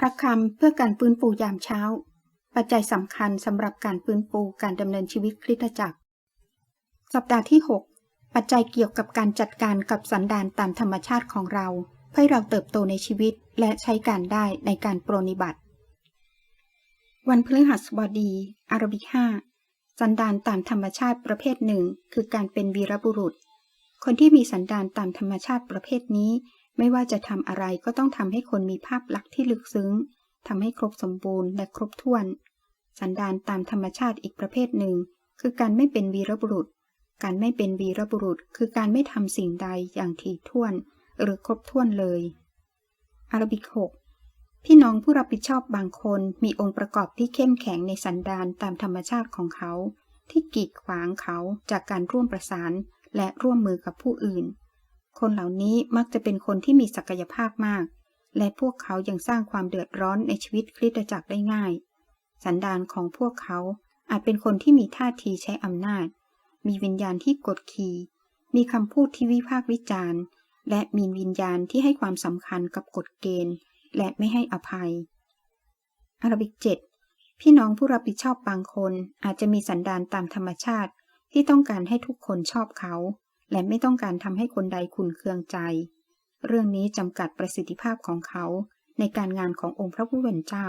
พระคำเพื่อการฟื้นฟูยามเช้า ปัจจัยสำคัญสำหรับการฟื้นฟูการดำเนินชีวิตคริสตจักร สัปดาห์ที่ 6 ปัจจัยเกี่ยวกับการจัดการกับสันดานตามธรรมชาติของเรา เพื่อเราเติบโตในชีวิตและใช้การได้ในการปรนนิบัติ วันพฤหัสบดีอารบิก5สันดานตามธรรมชาติประเภทหนึ่ง คือการเป็นวีรบุรุษ คนที่มีสันดานตามธรรมชาติประเภทนี้ ไม่ว่าจะทำอะไรก็ต้องทำให้คนมีภาพลักษณ์ที่ลึกซึ้งทำให้ครบสมบูรณ์และครบถ้วน สันดานตามธรรมชาติอีกประเภทหนึ่ง คือการไม่เป็นวีรบุรุษ การไม่เป็นวีรบุรุษ คือการไม่ทำสิ่งใดอย่างถี่ถ้วน หรือครบถ้วนเลยอารบิก6พี่น้องผู้รับผิดชอบบางคนมีองค์ประกอบที่เข้มแข็งในสันดานตามธรรมชาติของเขา ที่กีดขวางเขาจากการร่วมประสาน และร่วมมือกับผู้อื่น คนเหล่านี้มักจะเป็นคนที่มีศักยภาพมาก และพวกเขายังสร้างความเดือดร้อนในชีวิตคริสตจักรได้ง่าย สันดานของพวกเขาอาจเป็นคนที่มีท่าทีใช้อำนาจ มีวิญญาณที่กดขี่ มีคำพูดที่วิพากษ์วิจารณ์ และมีวิญญาณที่ให้ความสำคัญกับกฎเกณฑ์ และไม่ให้อภัยอารบิก 7 พี่น้องผู้รับผิดชอบบางคนอาจจะมีสันดานตามธรรมชาติที่ต้องการให้ทุกคนชอบเขา และไม่ต้องการทำให้คนใดขุนเคืองใจ เรื่องนี้จำกัดประสิทธิภาพของเขาในการงานขององค์พระผู้เป็นเจ้า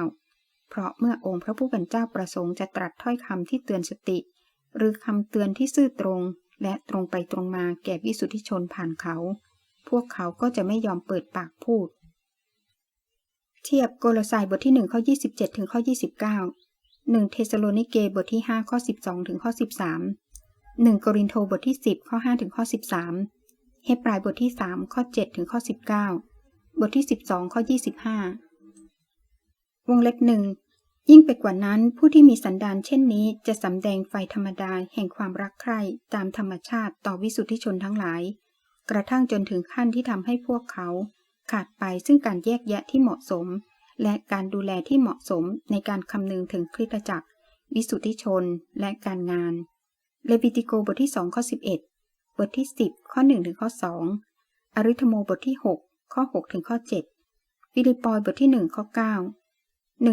เพราะเมื่อองค์พระผู้เป็นเจ้าประสงค์จะตรัสถ้อยคำที่เตือนสติ หรือคำเตือนที่ซื่อตรง และตรงไปตรงมาแก่วิสุทธิชนผ่านเขา พวกเขาก็จะไม่ยอมเปิดปากพูด เทียบโกลสายบทที่1ข้อ27ถึงข้อ29 1 เทสโลนิเกบทที่5ข้อ12ถึงข้อ13 1โกรินโทบทที่ 10 ข้อ 5 ถึงข้อ 13 เฮบรายบทที่ 3 ข้อ 7 ถึงข้อ 19 บทที่ 12 ข้อ 25 วงเล็บหนึ่งยิ่งไปกว่านั้นผู้ที่มีสันดานเช่นนี้จะสำแดงไฟธรรมดาแห่งความรักใคร่ตามธรรมชาติต่อวิสุทธิชนทั้งหลาย กระทั่งจนถึงขั้นที่ทำให้พวกเขา ขาดไปซึ่งการแยกแยะที่เหมาะสม และการดูแลที่เหมาะสมในการคำนึงถึงคริสตจักร วิสุทธิชนและการงาน เลวิติโกบทที่ 2 ข้อ 11 บทที่ 10 ข้อ1ถึงข้อ 2 อริธโมบทที่ 6 ข้อ 6 ถึงข้อ 7 ฟิลิปปอยบทที่ 1 ข้อ 9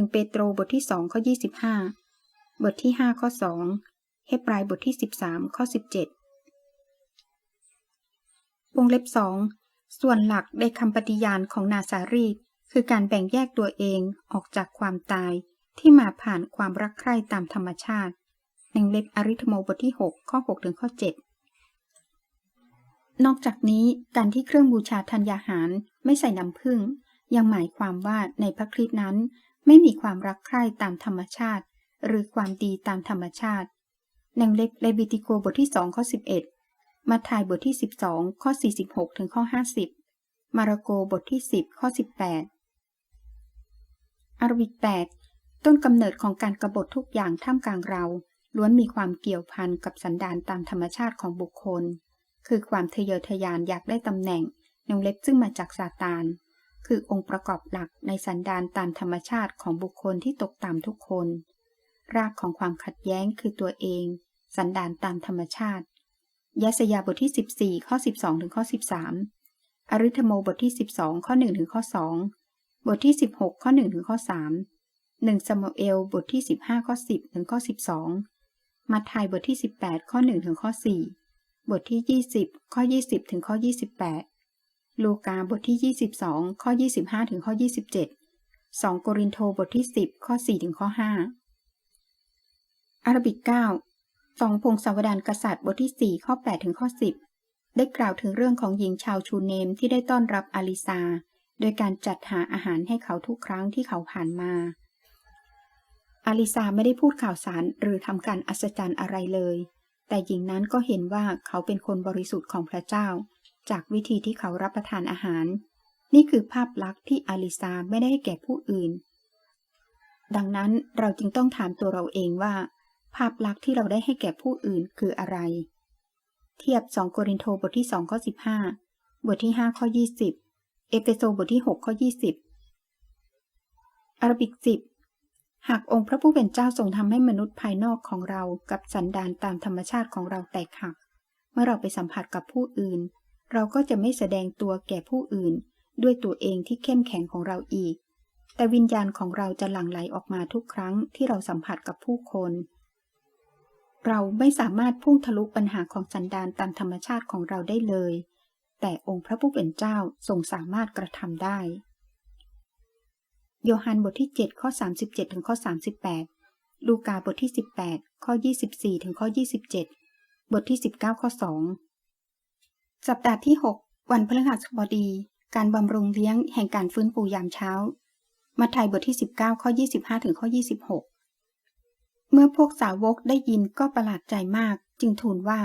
1 เปโตรบทที่ 2 ข้อ 25 บทที่ 5 ข้อ 2 เฮบรายบทที่ 13 ข้อ 17 วงเล็บ 2 ส่วนหลักในคำปฏิญาณของนาซารีคือการแบ่งแยกตัวเองออกจากความตายที่มาผ่านความรักใคร่ตามธรรมชาติ ในเล็บอริธโมบทที่ 6 ข้อ6ถึงข้อ 7 นอกจากนี้การที่เครื่องบูชาธัญญาหารไม่ใส่น้ำผึ้งยังหมายความว่าในพระคริสต์นั้น ไม่มีความรักใคร่ตามธรรมชาติ หรือความดีตามธรรมชาติในเล็บเลบิติโกบทที่2ข้อ11 มาทายบทที่ 12 ข้อ 46ถึงข้อ 50 มาระโกบทที่ 10 ข้อ 18 อารบิก8ต้นกำเนิดของการกรบฏทุกอย่างท่ามกลางเรา ล้วนมีความเกี่ยวพันกับสันดานตามธรรมชาติของบุคคล คือความทะเยอทะยานอยากได้ตำแหน่งในเล็บซึ่งมาจากซาตาน คือองค์ประกอบหลักในสันดานตามธรรมชาติของบุคคลที่ตกต่ำทุกคน รากของความขัดแย้งคือตัวเอง สันดานตามธรรมชาติยัสยาบทที่ 14 ข้อ 12 ถึงข้อ 13 อริธโมบทที่ 12 ข้อ 1 ถึงข้อ 2 บทที่ 16 ข้อ 1 ถึงข้อ 3 1ซามูเอลบทที่ 15 ข้อ 10 ถึงข้อ 12 มาทายบทที่ 18 ข้อ1ถึงข้อ 4 บทที่ 20 ข้อ 20 ถึงข้อ 28 ลูกาบทที่ 22 ข้อ 25 ถึงข้อ 27 2 โกรินโทบทที่ 10 ข้อ 4 ถึงข้อ 5 อาราบิก9สองพงศาวดารกษัตริย์บทที่ 4 ข้อ 8 ถึงข้อ 10 ได้กล่าวถึงเรื่องของหญิงชาวชูเนมที่ได้ต้อนรับอาลิซา โดยการจัดหาอาหารให้เขาทุกครั้งที่เขาผ่านมา อาลิซาไม่ได้พูดข่าวสารหรือทำการอัศจรรย์อะไรเลย แต่หญิงนั้นก็เห็นว่าเขาเป็นคนบริสุทธิ์ของพระเจ้า จากวิธีที่เขารับประทานอาหาร นี่คือภาพลักษณ์ที่อาลิซาไม่ได้ให้แก่ผู้อื่น ดังนั้นเราจึงต้องถามตัวเราเองว่า ภาพลักษณ์ที่เราได้ให้แก่ผู้อื่นคืออะไร เทียบ 2โกรินโทบทที่2ข้อ15 บทที่5ข้อ20 เอเฟโซบทที่6ข้อ20อารบิก10 หากองค์พระผู้เป็นเจ้าทรงทำให้มนุษย์ภายนอกของเรากับสันดานตามธรรมชาติของเราแตกหัก เมื่อเราไปสัมผัสกับผู้อื่น เราก็จะไม่แสดงตัวแก่ผู้อื่น ด้วยตัวเองที่เข้มแข็งของเราอีก แต่วิญญาณของเราจะหลั่งไหลออกมาทุกครั้งที่เราสัมผัสกับผู้คน เราไม่สามารถพุ่งทะลุปัญหาของสันดานตามธรรมชาติของเราได้เลย แต่องค์พระผู้เป็นเจ้าทรงสามารถกระทำได้ โยฮันบทที่ 7 ข้อ 37 ถึงข้อ 38 ลูกาบทที่ 18 ข้อ 24 ถึงข้อ 27 บทที่ 19 ข้อ 2 สัปดาห์ที่ 6 วันพฤหัสบดี การบำรุงเลี้ยงแห่งการฟื้นฟูยามเช้า มัทธิวบทที่ 19 ข้อ 25 ถึงข้อ 26 เมื่อพวกสาวกได้ยินก็ประหลาดใจมาก จึงทูลว่า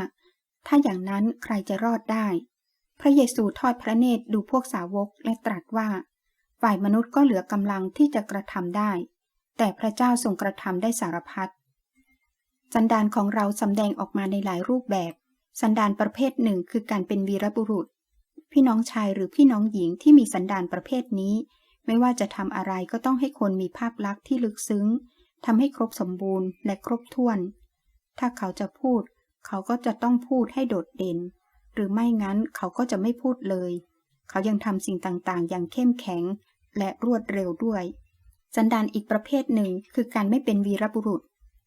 ถ้าอย่างนั้นใครจะรอดได้ พระเยซูทอดพระเนตรดูพวกสาวกและตรัสว่า ฝ่ายมนุษย์ก็เหลือกำลังที่จะกระทำได้ แต่พระเจ้าทรงกระทำได้สารพัดสันดานของเราสำแดงออกมาในหลายรูปแบบ สันดานประเภทหนึ่งคือการเป็นวีรบุรุษ พี่น้องชายหรือพี่น้องหญิงที่มีสันดานประเภทนี้ ไม่ว่าจะทำอะไรก็ต้องให้คนมีภาพลักษณ์ที่ลึกซึ้งทำให้ครบสมบูรณ์และครบถ้วน ถ้าเขาจะพูด เขาก็จะต้องพูดให้โดดเด่น หรือไม่งั้นเขาก็จะไม่พูดเลย เขายังทำสิ่งต่างๆ อย่างเข้มแข็ง และรวดเร็วด้วย สันดานอีกประเภทหนึ่งคือการไม่เป็นวีรบุรุษ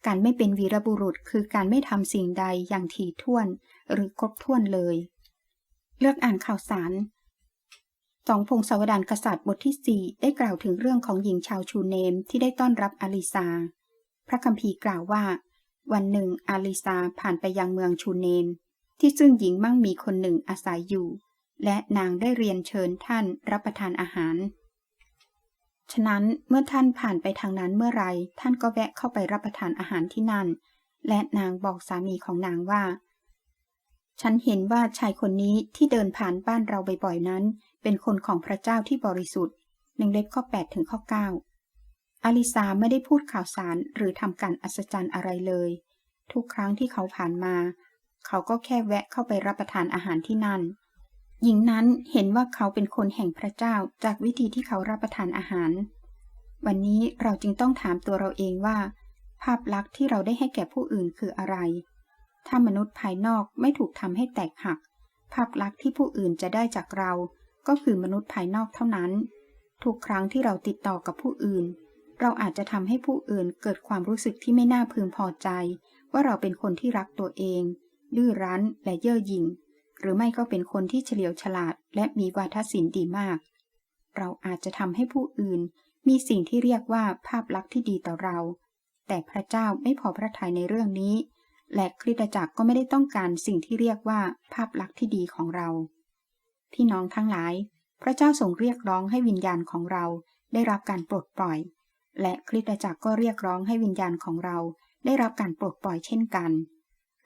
การไม่เป็นวีรบุรุษคือการไม่ทำสิ่งใดอย่างถี่ถ้วน หรือครบถ้วนเลย เลือกอ่านข่าวสารสองพงศาวดารกษัตริย์บทที่ 4 ได้กล่าวถึงเรื่องของหญิงชาวชูเนมที่ได้ต้อนรับอาลิซา พระคัมภีร์กล่าวว่า วันหนึ่งอาลิซาผ่านไปยังเมืองชูเนม ที่ซึ่งหญิงมั่งมีคนหนึ่งอาศัยอยู่ และนางได้เรียนเชิญท่านรับประทานอาหาร ฉะนั้นเมื่อท่านผ่านไปทางนั้นเมื่อไรท่านก็แวะเข้าไปรับประทานอาหารที่นั่น และนางบอกสามีของนางว่า ฉันเห็นว่าชายคนนี้ที่เดินผ่านบ้านเราบ่อยๆนั้น เป็นคนของพระเจ้าที่บริสุทธิ์หนึ่งเล็บข้อ8ถึงข้อ9อลิซาไม่ได้พูดข่าวสารหรือทำการอัศจรรย์อะไรเลย ทุกครั้งที่เขาผ่านมา เขาก็แค่แวะเข้าไปรับประทานอาหารที่นั่น หญิงนั้นเห็นว่าเขาเป็นคนแห่งพระเจ้าจากวิธีที่เขารับประทานอาหาร วันนี้เราจึงต้องถามตัวเราเองว่า ภาพลักษณ์ที่เราได้ให้แก่ผู้อื่นคืออะไร ถ้ามนุษย์ภายนอกไม่ถูกทำให้แตกหัก ภาพลักษณ์ที่ผู้อื่นจะได้จากเรา ก็คือมนุษย์ภายนอกเท่านั้น ทุกครั้งที่เราติดต่อกับผู้อื่น เราอาจจะทำให้ผู้อื่นเกิดความรู้สึกที่ไม่น่าพึงพอใจ ว่าเราเป็นคนที่รักตัวเอง ดื้อรั้นและเย่อหยิ่ง หรือไม่ก็เป็นคนที่เฉลียวฉลาด และมีวาทศิลป์ดีมาก เราอาจจะทำให้ผู้อื่น มีสิ่งที่เรียกว่าภาพลักษณ์ที่ดีต่อเรา แต่พระเจ้าไม่พอพระทัยในเรื่องนี้ และคริสตจักรก็ไม่ได้ต้องการสิ่งที่เรียกว่าภาพลักษณ์ที่ดีของเรา พี่น้องทั้งหลาย พระเจ้าทรงเรียกร้องให้วิญญาณของเราได้รับการปลดปล่อย และคริสตจักรก็เรียกร้องให้วิญญาณของเราได้รับการปลดปล่อยเช่นกัน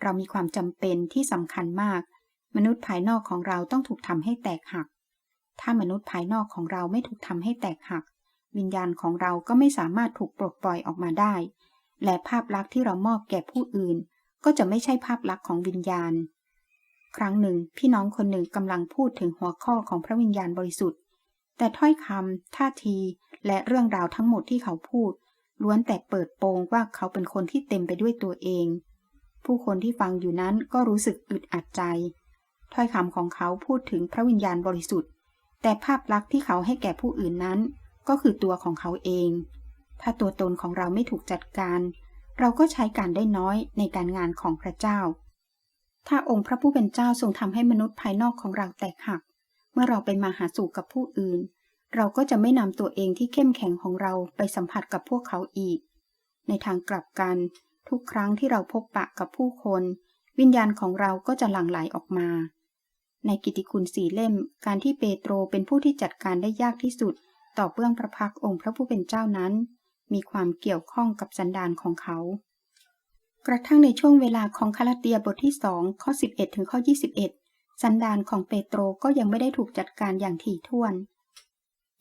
เรามีความจำเป็นที่สำคัญมาก มนุษย์ภายนอกของเราต้องถูกทำให้แตกหัก ถ้ามนุษย์ภายนอกของเราไม่ถูกทำให้แตกหัก วิญญาณของเราก็ไม่สามารถถูกปลดปล่อยออกมาได้ และภาพลักษณ์ที่เรามอบแก่ผู้อื่น ก็จะไม่ใช่ภาพลักษณ์ของวิญญาณ ครั้งหนึ่ง พี่น้องคนหนึ่งกำลังพูดถึงหัวข้อของพระวิญญาณบริสุทธิ์ แต่ถ้อยคำท่าที และเรื่องราวทั้งหมดที่เขาพูด ล้วนแต่เปิดโปงว่าเขาเป็นคนที่เต็มไปด้วยตัวเอง ผู้คนที่ฟังอยู่นั้นก็รู้สึกอึดอัดใจ ถ้อยคำของเขาพูดถึงพระวิญญาณบริสุทธิ์ แต่ภาพลักษณ์ที่เขาให้แก่ผู้อื่นนั้น ก็คือตัวของเขาเอง ถ้าตัวตนของเราไม่ถูกจัดการ เราก็ใช้การได้น้อยในการงานของพระเจ้า ถ้าองค์พระผู้เป็นเจ้าทรงทำให้มนุษย์ภายนอกของเราแตกหัก เมื่อเราไปมาหาสู่กับผู้อื่น เราก็จะไม่นำตัวเองที่เข้มแข็งของเราไปสัมผัสกับพวกเขาอีก ในทางกลับกัน ทุกครั้งที่เราพบปะกับผู้คน วิญญาณของเราก็จะหลั่งไหลออกมา ในกิตติคุณสี่เล่ม การที่เปโตรเป็นผู้ที่จัดการได้ยากที่สุด ต่อเบื้องพระพักองค์พระผู้เป็นเจ้านั้น มีความเกี่ยวข้องกับสันดานของเขา กระทั่งในช่วงเวลาของคาลาเตียบทที่สองข้อ 11 ถึงข้อ 21 สันดานของเปโตรก็ยังไม่ได้ถูกจัดการอย่างถี่ถ้วน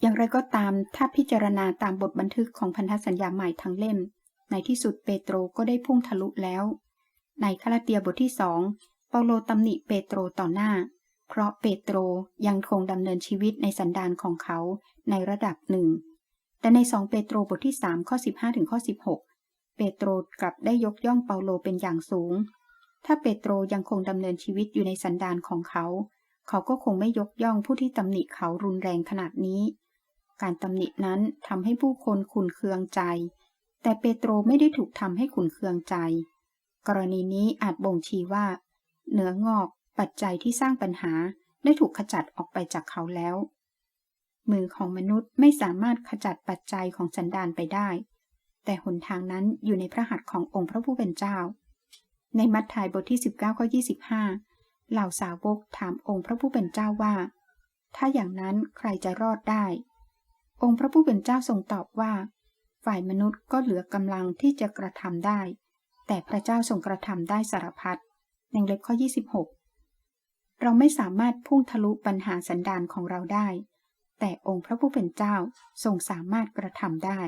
อย่างไรก็ตามถ้าพิจารณาตามบทบันทึกของพันธสัญญาใหม่ทั้งเล่ม ในที่สุดเปโตรก็ได้พุ่งทะลุแล้ว ในคาลาเตียบทที่สองเปาโลตำหนิเปโตรต่อหน้า เพราะเปโตรยังคงดำเนินชีวิตในสันดานของเขาในระดับหนึ่ง แต่ในสองเปโตรบทที่ 3 ข้อ 15ถึงข้อ 16 เปโตรกลับได้ยกย่องเปาโลเป็นอย่างสูง ถ้าเปโตรยังคงดำเนินชีวิตอยู่ในสันดานของเขา เขาก็คงไม่ยกย่องผู้ที่ตำหนิเขารุนแรงขนาดนี้ การตำหนินั้นทำให้ผู้คนขุนเคืองใจ แต่เปโตรไม่ได้ถูกทำให้ขุนเคืองใจ กรณีนี้อาจบ่งชี้ว่า เนื้องอก ปัจจัยที่สร้างปัญหาได้ถูกขจัดออกไปจากเขาแล้ว มือของมนุษย์ไม่สามารถขจัดปัจจัยของสันดานไปได้ แต่หนทางนั้นอยู่ในพระหัตถ์ขององค์พระผู้เป็นเจ้า ในมัทธิวบทที่ 19ข้อ25 เหล่าสาวกถามองค์พระผู้เป็นเจ้าว่า ถ้าอย่างนั้นใครจะรอดได้ องค์พระผู้เป็นเจ้าทรงตอบว่า ฝ่ายมนุษย์ก็เหลือกำลังที่จะกระทำได้ แต่พระเจ้าทรงกระทำได้สารพัดในเล็บข้อ 26 เราไม่สามารถพุ่งทะลุปัญหาสันดานของเราได้ แต่องค์พระผู้เป็นเจ้าทรงสามารถกระทำได้